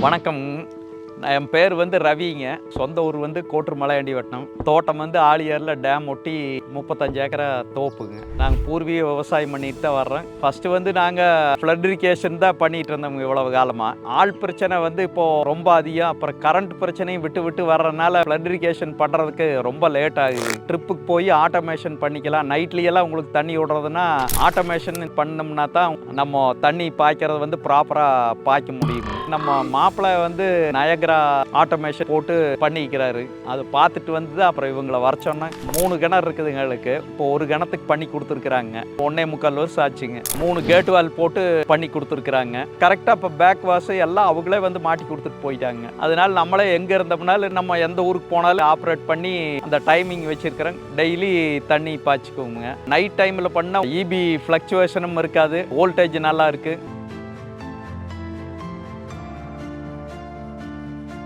வணக்கம். என் பேர் வந்து ரவிங்க. சொந்த ஊர் வந்து கோட்டுருமலையாண்டி வட்டம் தோட்டம் வந்து ஆழியாரில் டேம் ஒட்டி முப்பத்தஞ்சு ஏக்கரா தோப்புங்க. நாங்கள் பூர்வீக விவசாயம் பண்ணிட்டு தான் வர்றோம். ஃபஸ்ட்டு வந்து நாங்கள் ஃப்ளட் இரிகேஷன் தான் பண்ணிகிட்டு இருந்தோம் இவ்வளவு காலமாக ஆள் பிரச்சனை வந்து இப்போது ரொம்ப அதிகம். அப்புறம் கரண்ட் பிரச்சனையும் விட்டு விட்டு வர்றதுனால ஃப்ளட் இரிகேஷன் பண்ணுறதுக்கு ரொம்ப லேட் ஆகுது. ட்ரிப்புக்கு போய் ஆட்டோமேஷன் பண்ணிக்கலாம். நைட்லேயெல்லாம் உங்களுக்கு தண்ணி விடுறதுன்னா ஆட்டோமேஷன் பண்ணோம்னா தான் நம்ம தண்ணி பாய்க்கிறது வந்து ப்ராப்பராக பாய்க்க முடியும். நம்ம மாப்பிள்ளை வந்து நயக்ரா ஆட்டோமேஷன் போட்டு பண்ணிக்கிறாரு. அது பார்த்துட்டு வந்து அப்புறம் இவங்களை வர மூணு கிணறு இருக்குது எங்களுக்கு. இப்போ ஒரு கிணத்துக்கு பண்ணி கொடுத்துருக்குறாங்க. ஒன்னே முக்கால் வருஷம் ஆச்சுங்க. மூணு கேட் வால் போட்டு பண்ணி கொடுத்துருக்குறாங்க. கரெக்டாக இப்போ பேக் வாஷ் எல்லாம் அவங்களே வந்து மாட்டி கொடுத்துட்டு போயிட்டாங்க. அதனால நம்மளே எங்கே இருந்தோம்னாலும் நம்ம எந்த ஊருக்கு போனாலும் ஆப்ரேட் பண்ணி அந்த டைமிங் வச்சிருக்கிறோம். டெய்லி தண்ணி பாய்ச்சிக்குவோங்க. நைட் டைமில் பண்ணால் இபி ஃப்ளக்சுவேஷனும் இருக்காது. வோல்டேஜ் நல்லா இருக்குது